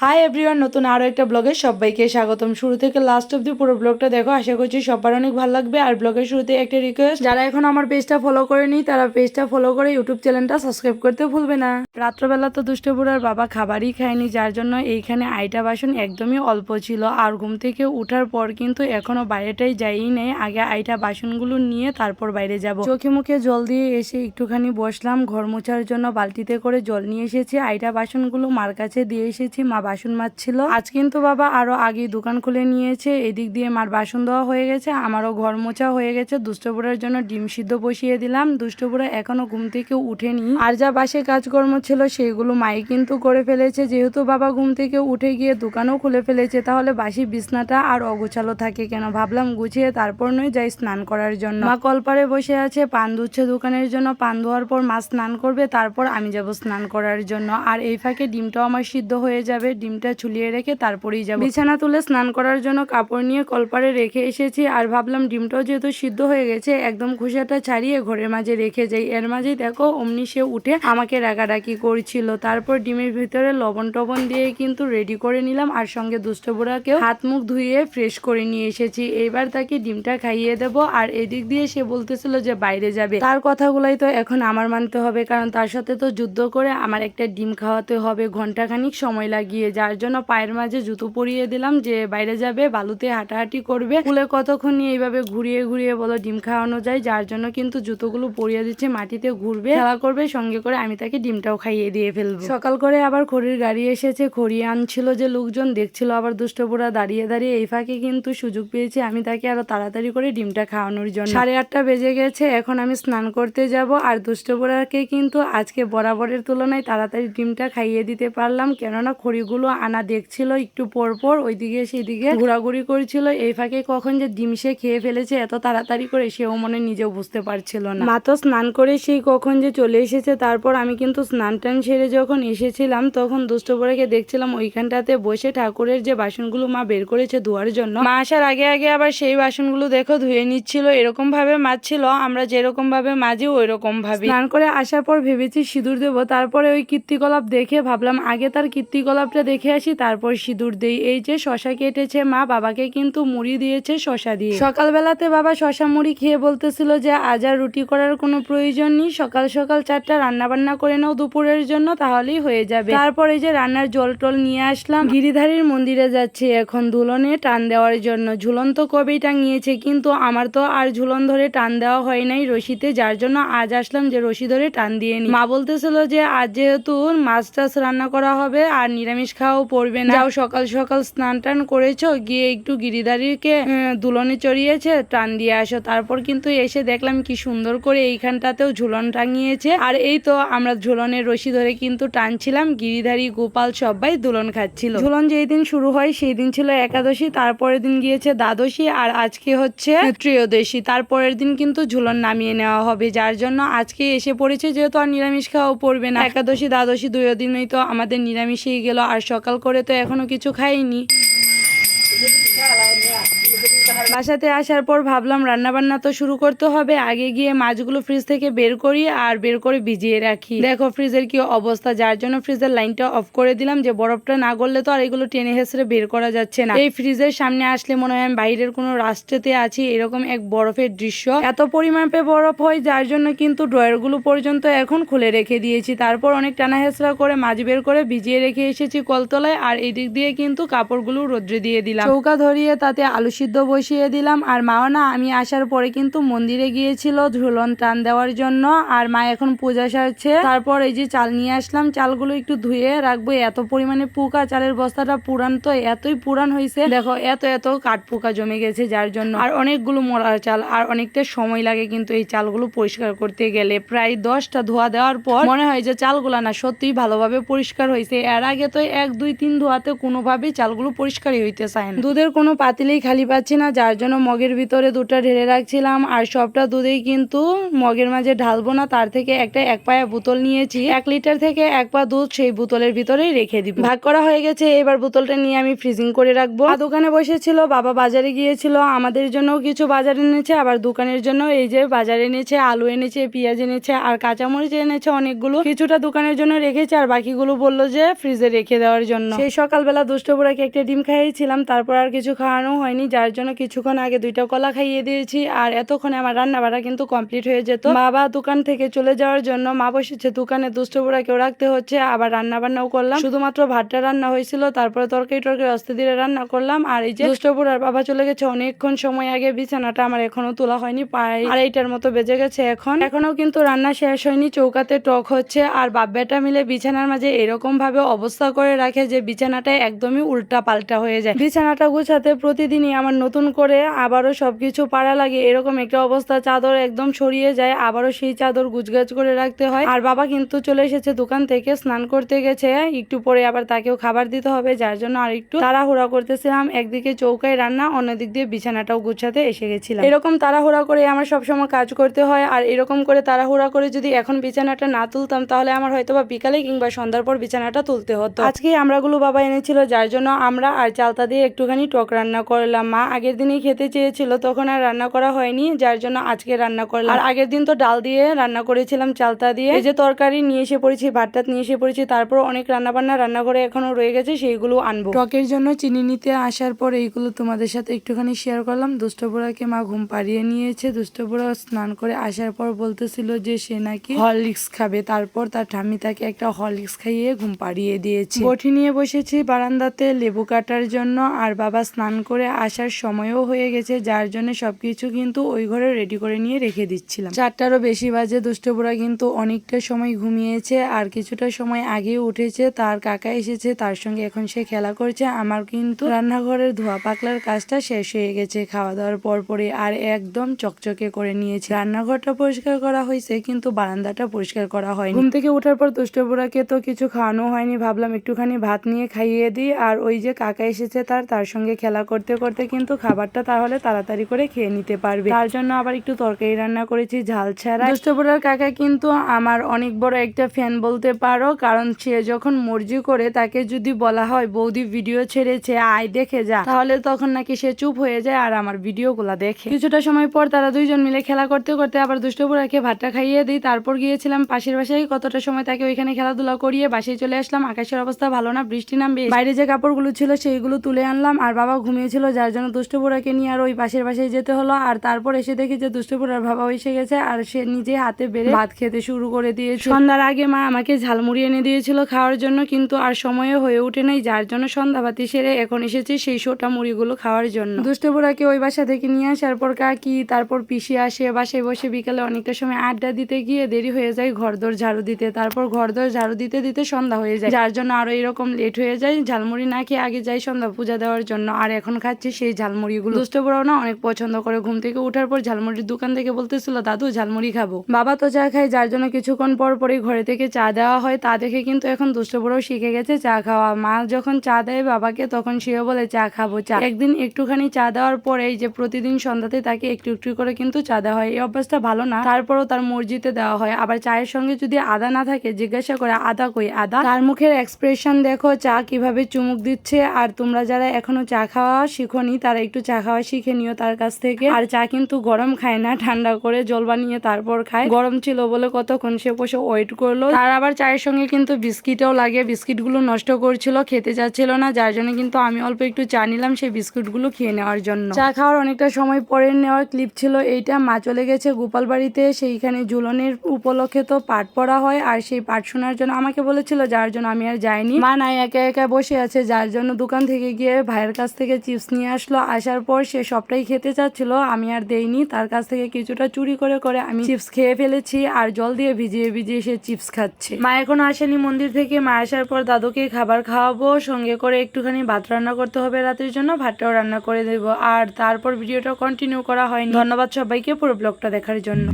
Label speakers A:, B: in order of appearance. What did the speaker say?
A: Hi everyone নতুন আরও একটা ব্লগে সবাইকে স্বাগতম। শুরু থেকে লাস্ট অব্দি পুরো ব্লগটা দেখো। আশা করছি সবার অনেক ভালো লাগবে। আর ব্লগের শুরুতে একটা রিকোয়েস্ট যারা এখন আমার পেজটা ফলো করেনি, তারা পেজটা ফলো করে ইউটিউব চ্যানেলটা সাবস্ক্রাইব করতে ভুলবে না। রাত্রবেলা তো দুষ্টপুরার বাবা খাবারই খায়নি, যার জন্য এইখানে আইটা বাসন একদমই অল্প ছিল। আর ঘুম থেকে উঠার পর কিন্তু এখনও বাইরেটাই যাইই নেই। আগে আইটা বাসনগুলো নিয়ে তারপর বাইরে যাব। চোখে মুখে জল দিয়ে এসে একটুখানি বসলাম। ঘর মোছার জন্য বালতিতে করে জল নিয়ে এসেছি। আইটা বাসনগুলো মার কাছে দিয়ে এসেছি। মা বাসন মাজছিল। আজ কিন্তু বাবা আরও আগে দোকান খুলে নিয়েছে। এদিক দিয়ে মার বাসন দেওয়া হয়ে গেছে, আমারও ঘর মোছা হয়ে গেছে। দুষ্টপুরের জন্য ডিম সিদ্ধ বসিয়ে দিলাম। দুষ্টপুরা এখনও ঘুম থেকে উঠেনি। আর যা বাসে কাজকর্ম ছিল, সেগুলো মাই কিন্তু করে ফেলেছে। যেহেতু বাবা ঘুম থেকে উঠে গিয়ে দোকানও খুলে ফেলেছে, তাহলে বাসি বিছনাটা আর অগোছালো থাকে কেন? ভাবলাম গুছিয়ে তারপর নয় যাই স্নান করার জন্য। মা কলপারে বসে আছে, পান দুচ্ছে দোকানের জন্য। পান ধোয়ার পর মা স্নান করবে, তারপর আমি যাব স্নান করার জন্য। আর এই ফাঁকে ডিমটাও আমার সিদ্ধ হয়ে যাবে। ডিমটা ঝুলিয়ে রেখে তারপরেই যাব। বিছানা তুলে স্নান করার জন্য কাপড় নিয়ে কলপারে রেখে এসেছি আর ভাবলাম ডিমটাও যেহেতু সিদ্ধ হয়ে গেছে, একদম খোসাটা ছাড়িয়ে ঘরের মাঝে রেখে যাই। এর মাঝেই দেখো অমনি সে উঠে আমাকে রাগারাগি করছিল। তারপর ডিমের ভিতরে লবণ টবণ দিয়ে কিন্তু রেডি করে নিলাম আর সঙ্গে দুষ্ট বুড়াকেও হাত মুখ ধুয়ে ফ্রেশ করে নিয়ে এসেছি। এবার তাকে ডিমটা খাইয়ে দেব আর এদিক দিয়ে সে বলতেছিল যে বাইরে যাবে। তার কথাগুলাই তো এখন আমার মানতে হবে, কারণ তার সাথে তো যুদ্ধ করে আমার একটা ডিম খাওয়াতে হবে। ঘন্টাখানিক সময় লাগিয়ে যার জন্য পায়ের মাঝে জুতো পরিয়ে দিলাম যে বাইরে যাবে, বালুতে হাঁটাহাঁটি করবে। কুলে কতক্ষণ এইভাবে ঘুরিয়ে ঘুরিয়ে বলো, ডিম খাওয়ানো যায়, যার জন্য কিন্তু জুতোগুলো পরিয়ে দিচ্ছে, মাটিতে ঘুরবে, খেলা করবে, সঙ্গে করে আমি তাকে ডিমটাও খাইয়ে দিয়ে ফেলব। সকাল করে আবার খড়ির গাড়ি এসেছে, খড়ি আনছিল যে লোকজন, দেখছিল আবার দুষ্টপুরা দাঁড়িয়ে দাঁড়িয়ে এই ফাঁকে কিন্তু সুযোগ পেয়েছি, আমি তাকে আরও তাড়াতাড়ি করে ডিমটা খাওয়ানোর জন্য। সাড়ে আটটা বেজে গেছে, এখন আমি স্নান করতে যাব, আর দুষ্টপুরাকে কিন্তু আজকে বরাবরের তুলনায় তাড়াতাড়ি ডিমটা খাইয়ে দিতে পারলাম, কেননা খড়িগুলো আনা দেখছিল একটু পর পর ওইদিকে সেদিকে ঘোরাঘুরি করছিল। এই ফাঁকে কখন যে ডিম সে খেয়ে ফেলেছে, এত তাড়াতাড়ি করে সেও মনে নিজেও বুঝতে পারছিল না। মা তো স্নান করে সেই কখন যে চলে এসেছে, তারপর আমি কিন্তু স্নান টান সেরে যখন এসেছিলাম, তখন দুষ্টপরাকে দেখছিলাম ওইখানটাতে বসে ঠাকুরের যে বাসনগুলো মা বের করেছে ধোয়ার জন্য, মা আসার আগে আগে আবার সেই বাসনগুলো দেখো ধুয়ে নিচ্ছিল এরকম ভাবে মাজছিল, আমরা যেরকম ভাবে মাজি ওই রকম ভাবে স্নান করে আসার পর ভেবেছি সিঁদুর দেবো, তারপরে ওই কীর্তিকলাপ দেখে ভাবলাম, আগে তার কীর্তিকলাপটা দেখে আসি, তারপর সিঁদুর দেই। এই যে শশা কেটেছে মা, বাবাকে কিন্তু মুড়ি দিয়েছে শশা দিয়ে। সকালবেলাতে বাবা শশা মুড়ি খেয়ে বলতেছিল যে, আজ আর রুটি করার কোনো প্রয়োজন নেই, সকাল সকাল চারটা রান্না বান্না করে নাও দুপুরের জন্য, তাহলেই হয়ে যাবে। তারপর এই যে রান্নার জল টল নিয়ে আসলাম। গিরিধারীর মন্দিরে যাচ্ছি এখন দুলনে টান দেওয়ার জন্য। ঝুলন তো কবেই টাঙিয়েছে, কিন্তু আমার তো আর ঝুলন ধরে টান দেওয়া হয় নাই রশিতে, যার জন্য আজ আসলাম যে রশি ধরে টান দিয়ে নি। মা বলতেছিল যে, আজ যেহেতু মাছ টাছ রান্না করা হবে, আর নিরামিষ খাওয়াও পড়বে না। যাও সকাল সকাল স্নান টান করেছ গিয়ে একটু গিরিধারীকে আহ, দুলনে চড়িয়েছে টান দিয়ে আসো। তারপর কিন্তু এসে দেখলাম কি সুন্দর করে এইখানটাতেও ঝুলন টাঙিয়েছে। আর এই তো আমরা ঝুলনের রশি ধরে কিন্তু টানছিলাম গিরিধারী গোপাল সবাই দুলন খাচ্ছিল। ঝুলন যেই দিন শুরু হয় সেই দিন ছিল একাদশী তারপরের দিন গিয়েছে দ্বাদশী আর আজকে হচ্ছে ত্রয়োদশী। তারপরের দিন কিন্তু ঝুলন নামিয়ে নেওয়া হবে যার জন্য আজকে এসে পড়েছে যেহেতু আর নিরামিষ খাওয়াও পড়বে না। একাদশী দ্বাদশী দুই দিনই তো আমাদের নিরামিষেই গেল আর সকাল করে তো এখনও কিছু খাইনি। বাসাতে আসার পর ভাবলাম রান্না বান্না তো শুরু করতে হবে। আগে গিয়ে মাছগুলো ফ্রিজ থেকে বের করি আর বের করে ভিজিয়ে রাখি। দেখো ফ্রিজের কি অবস্থা, যার জন্য ফ্রিজের লাইনটা অফ করে দিলাম যে বরফটা না গললে তো আর এগুলো টেনে হেসড়ে বের করা যাচ্ছে না। এই ফ্রিজের সামনে আসলে মনে হয় আমি বাইরের কোনো রাষ্ট্রেতে আছি, এরকম এক বরফের দৃশ্য। এত পরিমাপে বরফ হয়, যার জন্য কিন্তু ড্রয়ারগুলো পর্যন্ত এখন খুলে রেখে দিয়েছি। তারপর অনেক টানা হেসড়া করে মাছ বের করে ভিজিয়ে রেখে এসেছি কলতলায়, আর এই দিক দিয়ে কিন্তু কাপড়গুলো রোদ্রে দিয়ে দিলাম। চৌকা ধরিয়ে তাতে আলু সিদ্ধ বসিয়ে দিলাম। আর মাও না, আমি আসার পরে কিন্তু মন্দিরে গিয়েছিল ঝুলন টান দেওয়ার জন্য। আর মা এখন পূজা সারছে। তারপর এই যে চাল নিয়ে আসলাম। চালগুলো একটু ধুয়ে রাখব। এত পরিমাণে পোকা, চালের বস্তাটা পুরান তো এতই পুরান হয়েছে দেখো, এত এত কাঠ পোকা জমে গেছে যার জন্য। আর অনেকগুলো মরা চাল। আর অনেকটা সময় লাগে কিন্তু এই চালগুলো পরিষ্কার করতে গেলে। প্রায় দশটা ধোয়া দেওয়ার পর মনে হয় যে চালগুলা না সত্যিই ভালোভাবে পরিষ্কার হয়েছে এর আগে তো এক, দুই, তিন ধোয়াতে কোনোভাবেই চালগুলো পরিষ্কারই হইতে চায় না। দুধের কোনো পাতিলেই খালি পাচ্ছে না, যার জন্য মগের ভিতরে দুটো ঢেলে রাখছিলাম। আর সবটা দুধেই কিন্তু মগের মাঝে ঢালবো না, তার থেকে একটা এক পায়া বোতল নিয়েছি। এক লিটার থেকে এক পা দুধ সেই বোতলের ভিতরেই রেখে দিব। ভাগ করা হয়ে গেছে, এবার বোতলটা নিয়ে আমি ফ্রিজিং করে রাখব। দোকানে বসেছিল, বাবা বাজারে গিয়েছিল, আমাদের জন্য কিছু বাজার এনেছে, আবার দোকানের জন্য এই যে বাজার এনেছে, আলু এনেছে, পেঁয়াজ এনেছে, আর কাঁচামরিচ এনেছে অনেকগুলো। কিছুটা দোকানের জন্য রেখেছে, আর বাকিগুলো বলল যে ফ্রিজে রেখে দেওয়ার জন্য। সেই সকালবেলা দুষ্ট বুড়াকে একটা ডিম খাইয়েছিলাম, তারপর আর কিছু খাওয়ানো হয়নি, যার জন্য কিছুক্ষণ আগে দুইটা কলা খাইয়ে দিয়েছি, আর এতক্ষণে আমার রান্না বাড়া কিন্তু কমপ্লিট হয়ে যেত। বাবা দোকান থেকে চলে যাওয়ার জন্য মা বসেছে, দোকানে দুষ্ট বুড়াকেও রাখতে হচ্ছে, আবার রান্না বান্নাও করলাম। শুধুমাত্র ভাতটা রান্না হয়েছিল, তারপরে তরকারি টরকারি অস্তে ধীরে রান্না করলাম, আর এই যে দুষ্ট বুড়ার বাবা চলে গেছে, অনেকক্ষণ সময় আগে বিছানাটা আমার এখনও তোলা হয়নি, প্রায় আড়াইটার মতো বেজে গেছে এখন। এখনও কিন্তু রান্না শেষ হয়নি, চৌকাতে টক হচ্ছে, আর বাপ বেটা মিলে বিছানার মাঝে এরকম ভাবে অবস্থা করে রাখে যে বিছানাটা একদমই উল্টা পাল্টা হয়ে যায়। বিছানাটা গুছাতে প্রতিদিনই আমার নতুন করে আবারও সব কিছু পাড়া লাগে এরকম একটা অবস্থা, চাদর একদম ছড়িয়ে যায়, আবারও সেই চাদর গুছগাছ করে রাখতে হয়। আর বাবা কিন্তু চলে এসেছে দোকান থেকে, স্নান করতে গেছে, একটু পরে আবার তাকেও খাবার দিতে হবে, যার জন্য আর একটু তাড়াহুড়া করতেছিলাম। একদিকে চৌকায় রান্না, অন্যদিক দিয়ে বিছানাটাও গুছাতে এসে গেছিলাম। এরকম তাড়াহুড়া করে আমার সবসময় কাজ করতে হয়, আর এরকম করে তাড়াহুড়া করে যদি এখন বিছানাটা না তুলতাম, তাহলে আমার হয়তো বা বিকালে কিংবা সন্ধ্যার পর বিছানাটা তুলতে হতো। আজকে আমরাগুলো বাবা এনেছিল, যার জন্য আমরা আর চালতা দিয়ে একটুখানি টক রান্না করলাম। মা আগের দিনই খেতে চেয়েছিল, তখন আর রান্না করা হয়নি, যার জন্য আজকে রান্না করলাম। আর আগের দিন তো ডাল দিয়ে রান্না করেছিলাম, চালতা দিয়ে। এই যে তরকারি নিয়ে এসে পড়েছি ভাতটাত নিয়ে এসে পড়েছি, তারপর অনেক রান্না বান্না রান্না করে এখনও রয়ে গেছে, সেইগুলো আনব। টকের জন্য চিনি নিতে আসার পর এইগুলো তোমাদের সাথে একটুখানি শেয়ার করলাম। দুষ্টপুরাকে মা ঘুম পাড়িয়ে নিয়েছে। দুষ্ট দুষ্টপুরা স্নান করে আসার পর বলতেছিল যে সে নাকি হরলিক্স খাবে। তারপর তার ঠাম্মি তাকে একটা হরলিক্স খাইয়ে ঘুম পাড়িয়ে দিয়েছে। বটি নিয়ে বসেছি বারান্দাতে লেবু কাটার জন্য। আর বাবা স্নান করে আসার সময়ও হয়ে গেছে, যার জন্য সবকিছু কিন্তু ওই ঘরে রেডি করে নিয়ে রেখে দিচ্ছিলাম। চারটারও বেশি বাজে দুষ্টপুরা কিন্তু অনেকটা সময় ঘুমিয়েছে, আর কিছুটা সময় আগেও উঠেছে, তার কাকা এসেছে, তার সঙ্গে এখন সে খেলা করছে, আমার কিন্তু রান্নাঘরের ধোয়া পাকলার কাজটা শেষ হয়ে গেছে খাওয়া দাওয়ার পর পরে আর একদম চকচকে করে নিয়েছে। রান্নাঘরটা পরিষ্কার করা হয়েছে, কিন্তু বারান্দাটা পরিষ্কার করা হয়নি। ঘুম থেকে ওঠার পর দুষ্টপুরাকে তো কিছু খাওয়ানো হয়নি, ভাবলাম একটুখানি ভাত নিয়ে খাইয়ে দিই, আর ওই যে কাকা এসেছে তার তার সঙ্গে খেলা করতে করতে কিন্তু খাবারটা তাহলে তাড়াতাড়ি করে খেয়ে নিতে পারবে। তার জন্য আবার একটু তরকারি রান্না করেছি, ঝাল ছাড়া। দুষ্টপুরার কাকা কিন্তু আমার অনেক বড় একটা ফ্যান বলতে পারো, কারণ সে যখন মর্জি করে তাকে যদি বলা হয়, বৌদি ভিডিও ছেড়েছে, আয় দেখে যা। তাহলে তখন নাকি সে চুপ হয়ে যায় আর আমার ভিডিওগুলা দেখে। কিছুটা সময় পর তারা দুইজন মিলে খেলা করতে করতে আবার দুষ্টপুরাকে ভাতটা খাইয়ে দিই। তারপর গিয়েছিলাম পাশের বাসায়। কতটা সময় তাকে ওইখানে খেলাধুলা করিয়ে বাসায় চলে আসলাম। আকাশের অবস্থা ভালো না, বৃষ্টি নামবে। বাইরে যে কাপড়গুলো ছিল, সেইগুলো তুলে আনলাম। আর বাবা ঘুমিয়েছিল, যার জন্য দুষ্টপুরাকে নিয়ে আর ওই পাশের বাসায় যেতে হলো। আর তারপর এসে দেখি যে দুষ্টপুরার বাবা এসে গেছে আর সে নিজে হাতে বেড়ে ভাত খেতে শুরু করে দিয়েছে। সন্ধ্যার আগে মা আমাকে ঝালমুড়ি এনে দিয়েছিল খাওয়ার জন্য, কিন্তু আর সময়ও হয়ে ওঠে নাই, যার জন্য সন্ধ্যাবাতি সেরে এখন এসেছি সেই সোটা মুড়িগুলো খাওয়ার জন্য। দুষ্টপুরাকে ওই বাসা থেকে নিয়ে আসার পর কাকি, তারপর পিসি আসে বাসায় বসে বিকালে অনেকটা সময় আড্ডা দিতে গিয়ে দেরি হয়ে যায় ঘরদোর ঝাড়ু দিতে। তারপর ঘরদোর ঝাড়ু দিতে দিতে সন্ধ্যা হয়ে যায়, যার জন্য আরও এরকম লেট হয়ে যায়। ঝালমুড়ি না খেয়ে আগে যাই সন্ধ্যা পূজা দেওয়ার জন্য, আর এখন খাচ্ছি সেই ঝালমুড়িগুলো। দুষ্টপুরাও না অনেক পছন্দ করে ঘুম থেকে ওঠার পর ঝালমুড়ির দোকান থেকে বলতেছিল, দাদু, ঝালমুড়ি খাব। বাবা তো চা খায়, যার জন্য কিছুক্ষণ পর পরই ঘরে থেকে চা দেওয়া হয়। তা দেখে কিন্তু এখন দুষ্টপুরাও শিখে গেছে চা খাওয়া। মা যখন চা দেয় বাবাকে, তখন সেও বলে, চা খাব, চা। একদিন একটুখানি চা দেওয়ার পরে যে প্রতিদিন সন্ধ্যাতে তাকে একটু একটু করে কিন্তু চা দেওয়া হয়। এই অভ্যাসটা ভালো না। তারপরও তার মসজিদে দেওয়া হয়। আবার চায়ের সঙ্গে যদি আদা না থাকে, জিজ্ঞাসা করে, আদা কই, আদা? তার মুখের এক্সপ্রেশন দেখো, চা কীভাবে চুমুক দিচ্ছে। আর তোমরা যারা এখনও চা খাওয়া শিখোনি তারা একটু চা খাওয়া শিখে নিও তার কাছ থেকে। আর চা কিন্তু গরম খায় না, ঠান্ডা করে জল বানিয়ে তারপর খায়। গরম ছিল বলে কতক্ষণ সে বসে ওয়েট করল। তার আবার চায়ের সঙ্গে কিন্তু বিস্কিটও লাগে বিস্কিটগুলো নষ্ট করছিল, খেতে চাচ্ছিল না। যার জন্য কিন্তু আমি অল্প একটু চা নিলাম সেই বিস্কুটগুলো খেয়ে নেওয়ার জন্য। চা খাওয়ার অনেকটা সময় পরে নেওয়ার ক্লিপ ছিল এইটা। মা চলে গেছে গোপাল বাড়িতে, সেইখানে ঝুলনের উপলক্ষে তো পাঠ পড়া হয়। আর সেই পাঠ শোনার জন্য আমাকে বলেছিল, যার জন্য আমি আর যাইনি। মা নাই, একা একা বসে আছে। যার জন্য দোকান থেকে গিয়ে ভাইয়ের কাছ থেকে চিপস নিয়ে আসলো আসার পর সে সবটাই খেতে চাচ্ছিল, আমি আর দেইনি। তার কাছ থেকে কিছুটা চুরি করে করে আমি চিপস খেয়ে ফেলেছি আর জল দিয়ে ভিজিয়ে ভিজিয়ে সে চিপস খাচ্ছে। মা এখনও আসেনি মন্দির থেকে। মা আসার পর দাদুকে খাবার খাওয়াবো, সঙ্গে করে একটুখানি ভাত রান্না করতে হবে রাতের জন্য, ভাতটাও রান্না করে দেবো। আর তারপর ভিডিওটা কন্টিনিউ করা হয়নি। ধন্যবাদ সবাইকে পুরো ব্লগটা দেখার জন্য।